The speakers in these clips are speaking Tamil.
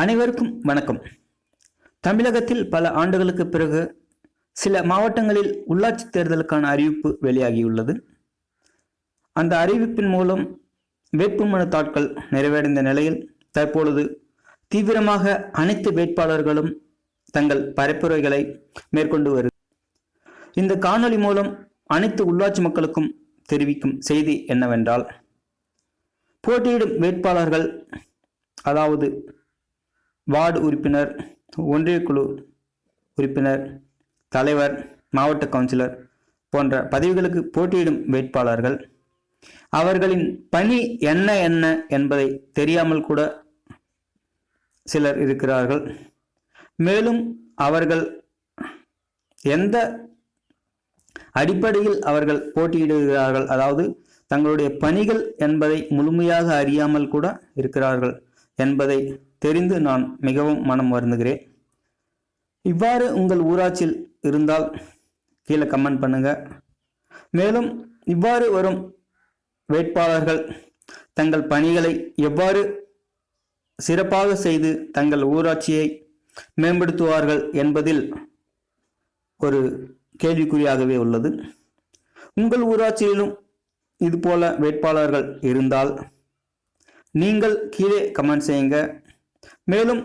அனைவருக்கும் வணக்கம். தமிழகத்தில் பல ஆண்டுகளுக்கு பிறகு சில மாவட்டங்களில் உள்ளாட்சி தேர்தலுக்கான அறிவிப்பு வெளியாகியுள்ளது. அந்த அறிவிப்பின் மூலம் வேட்புமனு தாட்கள் நிறைவடைந்த நிலையில் தற்பொழுது தீவிரமாக அனைத்து வேட்பாளர்களும் தங்கள் பரப்புரைகளை மேற்கொண்டு வரு இந்த காணொலி மூலம் அனைத்து உள்ளாட்சி மக்களுக்கும் தெரிவிக்கும் செய்தி என்னவென்றால் போட்டியிடும் வேட்பாளர்கள் அதாவது வார்டு உறுப்பினர் ஒன்றியக்குழு உறுப்பினர் தலைவர் மாவட்ட கவுன்சிலர் போன்ற பதவிகளுக்கு போட்டியிடும் வேட்பாளர்கள். அவர்களின் பணி என்ன என்ன என்பதை தெரியாமல் கூட சிலர் இருக்கிறார்கள். மேலும் அவர்கள் எந்த அடிப்படையில் அவர்கள் போட்டியிடுகிறார்கள் அதாவது தங்களுடைய பணிகள் என்பதை முழுமையாக அறியாமல் கூட இருக்கிறார்கள். என்பதை தெரிந்து நான் மிகவும் மனம் வருந்துகிறேன். இவ்வாறு உங்கள் ஊராட்சியில் இருந்தால் கீழே கமெண்ட் பண்ணுங்க. மேலும் இவ்வாறு வரும் வேட்பாளர்கள் தங்கள் பணிகளை எவ்வாறு சிறப்பாக செய்து தங்கள் ஊராட்சியை மேம்படுத்துவார்கள் என்பதில் ஒரு கேள்விக்குறியாகவே உள்ளது. உங்கள் ஊராட்சியிலும் இதுபோல வேட்பாளர்கள் இருந்தால் நீங்கள் கீழே கமெண்ட் செய்யுங்க. மேலும்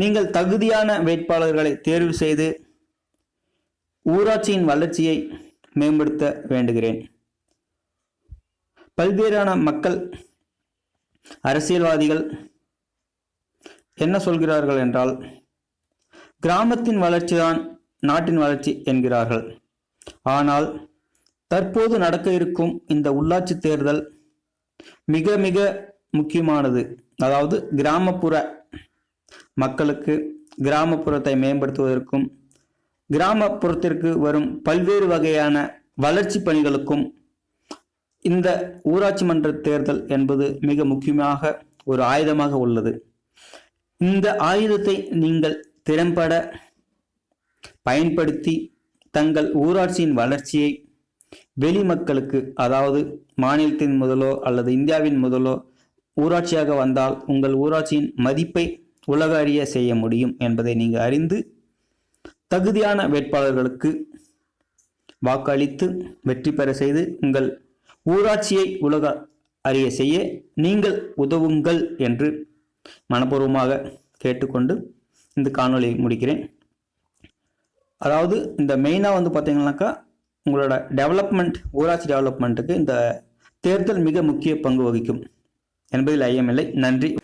நீங்கள் தகுதியான வேட்பாளர்களை தேர்வு செய்து ஊராட்சியின் வளர்ச்சியை மேம்படுத்த வேண்டுகிறேன். பல்வேறான மக்கள் அரசியல்வாதிகள் என்ன சொல்கிறார்கள் என்றால் கிராமத்தின் வளர்ச்சிதான் நாட்டின் வளர்ச்சி என்கிறார்கள். ஆனால் தற்போது நடக்க இருக்கும் இந்த உள்ளாட்சி தேர்தல் மிக மிக முக்கியமானது. அதாவது கிராமப்புற மக்களுக்கு கிராமப்புறத்தை மேம்படுத்துவதற்கும் கிராமப்புறத்திற்கு வரும் பல்வேறு வகையான வளர்ச்சி பணிகளுக்கும் இந்த ஊராட்சி மன்ற தேர்தல் என்பது மிக முக்கியமாக ஒரு ஆயுதமாக உள்ளது. இந்த ஆயுதத்தை நீங்கள் திறம்பட பயன்படுத்தி தங்கள் ஊராட்சியின் வளர்ச்சியை வெளி மக்களுக்கு அதாவது மாநிலத்தின் முதலோ அல்லது இந்தியாவின் முதலோ ஊராட்சியாக வந்தால் உங்கள் ஊராட்சியின் மதிப்பை உலக அறிய செய்ய முடியும் என்பதை நீங்கள் அறிந்து தகுதியான வேட்பாளர்களுக்கு வாக்களித்து வெற்றி பெற செய்து உங்கள் ஊராட்சியை உலக அறிய செய்ய நீங்கள் உதவுங்கள் என்று மனப்பூர்வமாக கேட்டுக்கொண்டு இந்த காணொலியை முடிக்கிறேன். அதாவது இந்த மெயினாக வந்து பார்த்தீங்கன்னாக்கா உங்களோட டெவலப்மெண்ட் ஊராட்சி டெவலப்மெண்ட்டுக்கு இந்த தேர்தல் மிக முக்கிய பங்கு வகிக்கும். என்பதில் ஐயமில்லை. நன்றி.